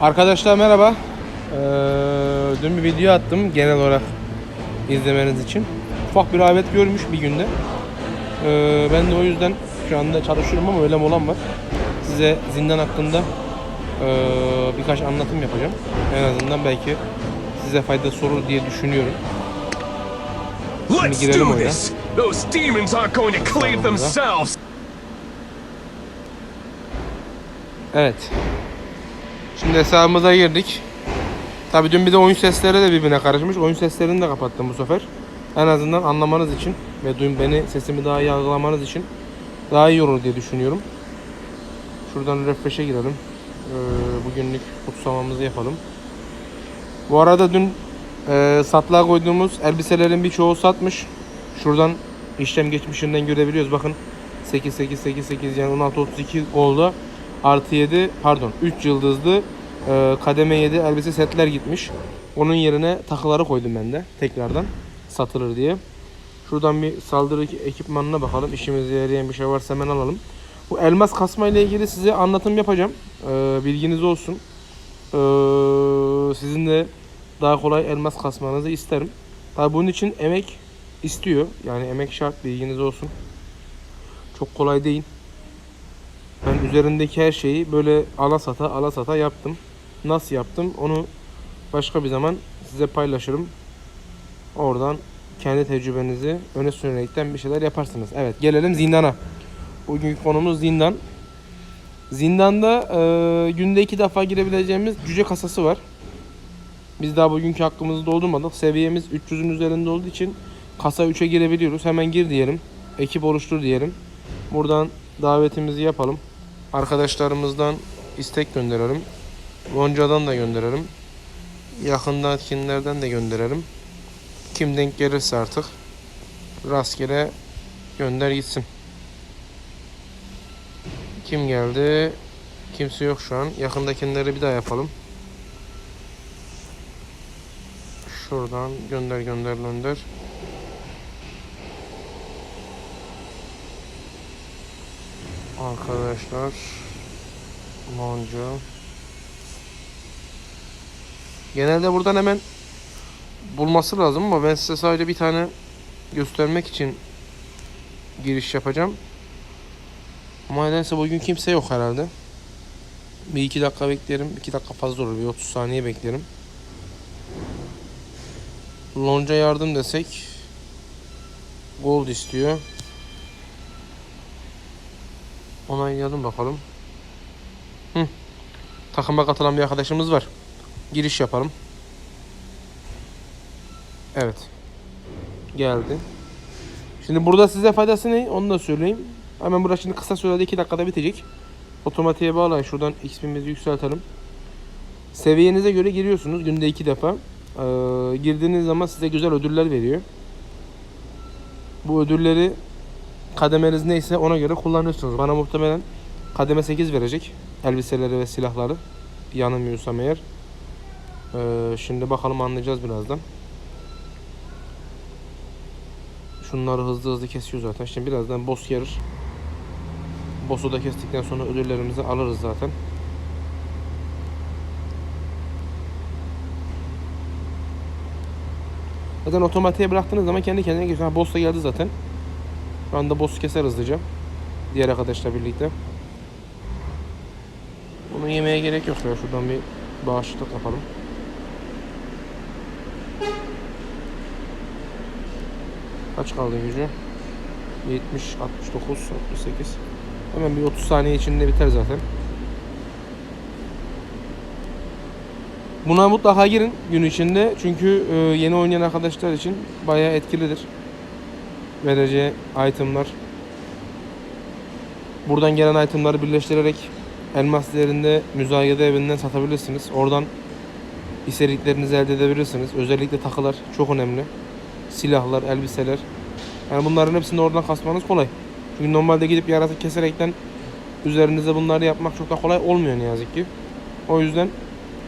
Arkadaşlar merhaba. Ee, dün bir video attım genel olarak izlemeniz için. Ufak bir rağbet görmüş bir günde. Ee, ben de o yüzden şu anda çalışıyorum ama öyle molam var. Size zindan hakkında ee, birkaç anlatım yapacağım. En azından belki size faydası olur diye düşünüyorum. Let's girelim oyuna. Those demons aren't going to cleave themselves! Evet. Şimdi hesabımıza girdik. Tabii dün bir de oyun sesleri de birbirine karışmış. Oyun seslerini de kapattım bu sefer. En azından anlamanız için ve dün beni sesimi daha iyi algılamanız için daha iyi olur diye düşünüyorum. Şuradan refresh'e girelim. Ee, bugünlük kutsamamızı yapalım. Bu arada dün e, satlığa koyduğumuz elbiselerin birçoğu satmış. Şuradan işlem geçmişinden görebiliyoruz. Bakın 8 8 8 8 yani 16 32 oldu. Artı 7 pardon 3 yıldızlı kademe 7 elbise setler gitmiş. Onun yerine takıları koydum ben de tekrardan satılır diye. Şuradan bir saldırı ekipmanına bakalım. İşimize yarayan bir şey varsa hemen alalım. Bu elmas kasma ile ilgili size anlatım yapacağım. Ee, bilginiz olsun. Ee, sizin de daha kolay elmas kasmanızı isterim. Tabi bunun için emek istiyor. Yani emek şart bilginiz olsun. Çok kolay değil. Ben üzerindeki her şeyi böyle ala sata ala sata yaptım. Nasıl yaptım onu başka bir zaman size paylaşırım. Oradan kendi tecrübenizi öne sürerekten bir şeyler yaparsınız. Evet gelelim zindana. Bugünkü konumuz zindan. Zindanda e, günde iki defa girebileceğimiz cüce kasası var. Biz daha bugünkü hakkımızı doldurmadık. Seviyemiz 300'ün üzerinde olduğu için kasa 3'e girebiliyoruz. Hemen gir diyelim. Ekip oluştur diyelim. Buradan davetimizi yapalım. Arkadaşlarımızdan istek gönderelim. Gonca'dan da gönderelim. Yakındakilerden de gönderelim. Kim denk gelirse artık rastgele gönder gitsin. Kim geldi? Kimse yok şu an. Yakındakileri bir daha yapalım. Şuradan gönder gönder gönder. Arkadaşlar Monca Genelde buradan hemen bulması lazım ama ben size sadece bir tane göstermek için giriş yapacağım. Ama bugün kimse yok herhalde. Bir iki dakika beklerim. iki dakika fazla olur. Bir 30 saniye beklerim. Lonca yardım desek gold istiyor. Onaylayalım bakalım. Hı. Takıma katılan bir arkadaşımız var. Giriş yapalım. Evet. Geldi. Şimdi burada size faydası ne? Onu da söyleyeyim. Hemen burası şimdi kısa sürede 2 dakikada bitecek. Otomatiğe bağlayın. Şuradan XP'mizi yükseltelim. Seviyenize göre giriyorsunuz. Günde 2 defa. Ee, girdiğiniz zaman size güzel ödüller veriyor. Bu ödülleri kademeniz neyse ona göre kullanıyorsunuz. Bana muhtemelen kademe 8 verecek. Elbiseleri ve silahları. Yanılmıyorsam eğer. Ee, şimdi bakalım anlayacağız birazdan. Şunları hızlı hızlı kesiyor zaten. Şimdi birazdan boss gelir. Boss'u da kestikten sonra ödüllerimizi alırız zaten. Zaten otomatiğe bıraktığınız zaman kendi kendine geçiyor. Boss da geldi zaten. Şu anda boss'u keser hızlıca. Diğer arkadaşla birlikte. Bunu yemeye gerek yok ya. Şuradan bir bağışıklık yapalım. Kaç kaldı gücü? 70, 69, 68. Hemen bir 30 saniye içinde biter zaten. Buna mutlaka girin gün içinde. Çünkü e, yeni oynayan arkadaşlar için bayağı etkilidir. Vereceği itemlar. Buradan gelen itemları birleştirerek elmas değerinde müzayede evinden satabilirsiniz. Oradan istediklerinizi elde edebilirsiniz. Özellikle takılar çok önemli. Silahlar, elbiseler. Yani bunların hepsini oradan kasmanız kolay. Çünkü normalde gidip yaratık keserekten üzerinize bunları yapmak çok da kolay olmuyor ne yazık ki. O yüzden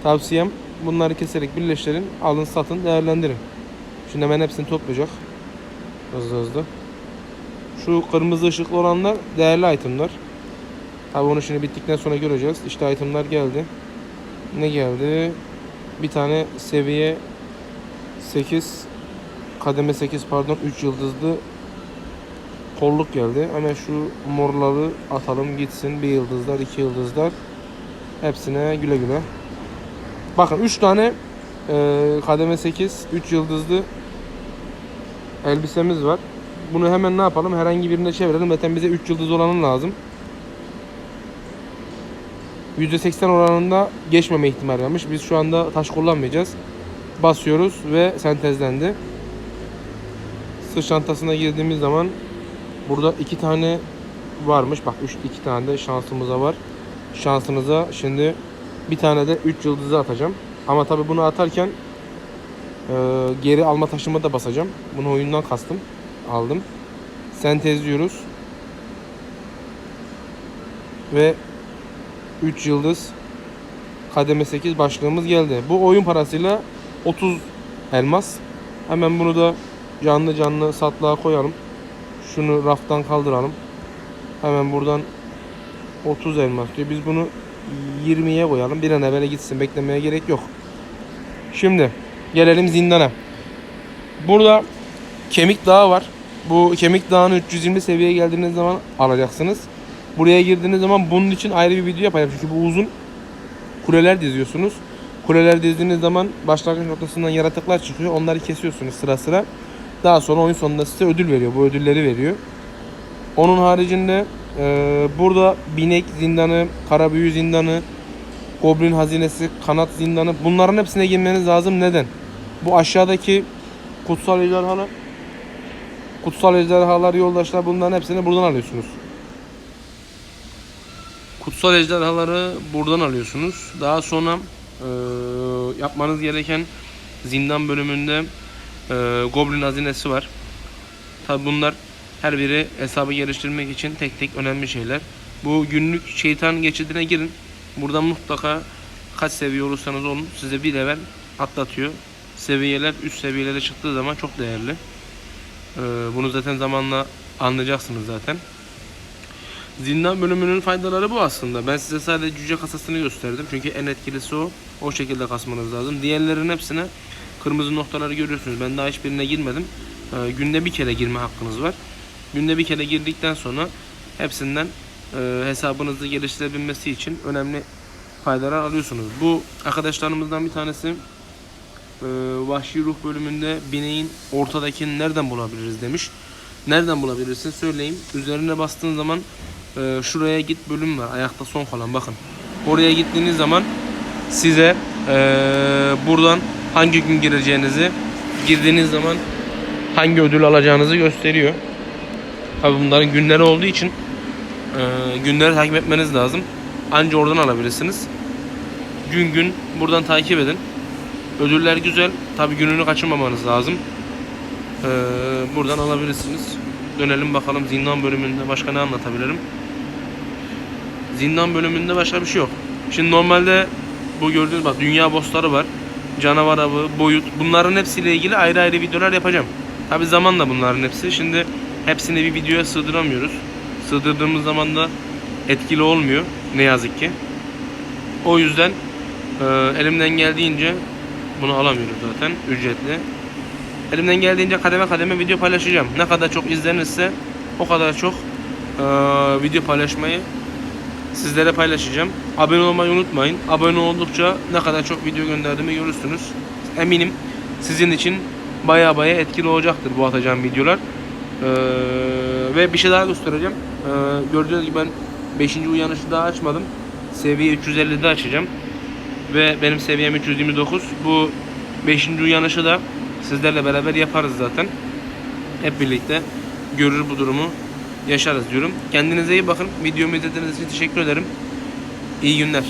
tavsiyem bunları keserek birleştirin, alın, satın, değerlendirin. Şimdi hemen hepsini toplayacak. Hızlı hızlı. Şu kırmızı ışıklı olanlar değerli itemler. Tabi onu şimdi bittikten sonra göreceğiz. İşte itemler geldi. ne geldi? Bir tane seviye 8 kademe 8 pardon 3 yıldızlı kolluk geldi. Hemen şu morları atalım gitsin. Bir yıldızlar, iki yıldızlar. Hepsine güle güle. Bakın 3 tane e, kademe 8, 3 yıldızlı elbisemiz var. Bunu hemen ne yapalım? Herhangi birine çevirelim. Zaten bize 3 yıldız olanın lazım. %80 oranında geçmeme ihtimali varmış. Biz şu anda taş kullanmayacağız. Basıyoruz ve sentezlendi. Sırt çantasına girdiğimiz zaman burada iki tane varmış. Bak üç, iki tane de şansımıza var. Şansınıza şimdi bir tane de 3 yıldızı atacağım. Ama tabi bunu atarken e, geri alma taşıma da basacağım. Bunu oyundan kastım. Aldım. Sentezliyoruz. Ve 3 yıldız kademe 8 başlığımız geldi. Bu oyun parasıyla 30 elmas. Hemen bunu da canlı canlı satlığa koyalım. Şunu raftan kaldıralım. Hemen buradan 30 elmas diyor. Biz bunu 20'ye koyalım. Bir an evvel gitsin. Beklemeye gerek yok. Şimdi gelelim zindana. Burada kemik dağı var. Bu kemik dağını 320 seviyeye geldiğiniz zaman alacaksınız. Buraya girdiğiniz zaman bunun için ayrı bir video yapacağım. Çünkü bu uzun kuleler diziyorsunuz. Kuleler dizdiğiniz zaman başlangıç noktasından yaratıklar çıkıyor. Onları kesiyorsunuz sıra sıra. Daha sonra oyun sonunda size ödül veriyor. Bu ödülleri veriyor. Onun haricinde e, burada binek zindanı, kara büyü zindanı, goblin hazinesi, kanat zindanı bunların hepsine girmeniz lazım. Neden? Bu aşağıdaki kutsal ejderhalar kutsal ejderhalar, yoldaşlar bunların hepsini buradan alıyorsunuz. Kutsal ejderhaları buradan alıyorsunuz. Daha sonra e, yapmanız gereken zindan bölümünde e, goblin hazinesi var. Tabi bunlar her biri hesabı geliştirmek için tek tek önemli şeyler. Bu günlük şeytan geçidine girin. Buradan mutlaka kaç seviye olursanız olun size bir level atlatıyor. Seviyeler üst seviyelere çıktığı zaman çok değerli. Ee, bunu zaten zamanla anlayacaksınız zaten. Zindan bölümünün faydaları bu aslında. Ben size sadece cüce kasasını gösterdim. Çünkü en etkilisi o. O şekilde kasmanız lazım. Diğerlerinin hepsine kırmızı noktaları görüyorsunuz. Ben daha hiçbirine girmedim. Ee, günde bir kere girme hakkınız var. Günde bir kere girdikten sonra hepsinden e, hesabınızı geliştirebilmesi için önemli faydalar alıyorsunuz. Bu arkadaşlarımızdan bir tanesi e, Vahşi Ruh bölümünde bineğin ortadakini nereden bulabiliriz demiş. Nereden bulabilirsin söyleyeyim. Üzerine bastığın zaman e, şuraya git bölüm var. Ayakta son kalan bakın. Oraya gittiğiniz zaman size e, buradan hangi gün gireceğinizi girdiğiniz zaman hangi ödül alacağınızı gösteriyor. Tabi bunların günleri olduğu için e, günleri takip etmeniz lazım. Anca oradan alabilirsiniz. Gün gün buradan takip edin. Ödüller güzel. Tabi gününü kaçırmamanız lazım. E, buradan alabilirsiniz. Dönelim bakalım zindan bölümünde başka ne anlatabilirim. Zindan bölümünde başka bir şey yok. Şimdi normalde bu gördüğünüz bak dünya bossları var. Canavar avı, boyut. Bunların hepsiyle ilgili ayrı ayrı videolar yapacağım. Tabi zamanla bunların hepsi. Şimdi hepsini bir videoya sığdıramıyoruz. Sığdırdığımız zaman da etkili olmuyor ne yazık ki. O yüzden e, elimden geldiğince bunu alamıyoruz zaten ücretli. Elimden geldiğince kademe kademe video paylaşacağım. Ne kadar çok izlenirse o kadar çok e, video paylaşmayı sizlere paylaşacağım. Abone olmayı unutmayın. Abone oldukça ne kadar çok video gönderdiğimi görürsünüz. Eminim sizin için baya baya etkili olacaktır bu atacağım videolar. Ee, ve bir şey daha göstereceğim. Ee, gördüğünüz gibi ben 5. uyanışı daha açmadım. Seviye 350'de açacağım. Ve benim seviyem 329. Bu 5. uyanışı da sizlerle beraber yaparız zaten. Hep birlikte görür bu durumu yaşarız diyorum. Kendinize iyi bakın. Videomu izlediğiniz için teşekkür ederim. İyi günler.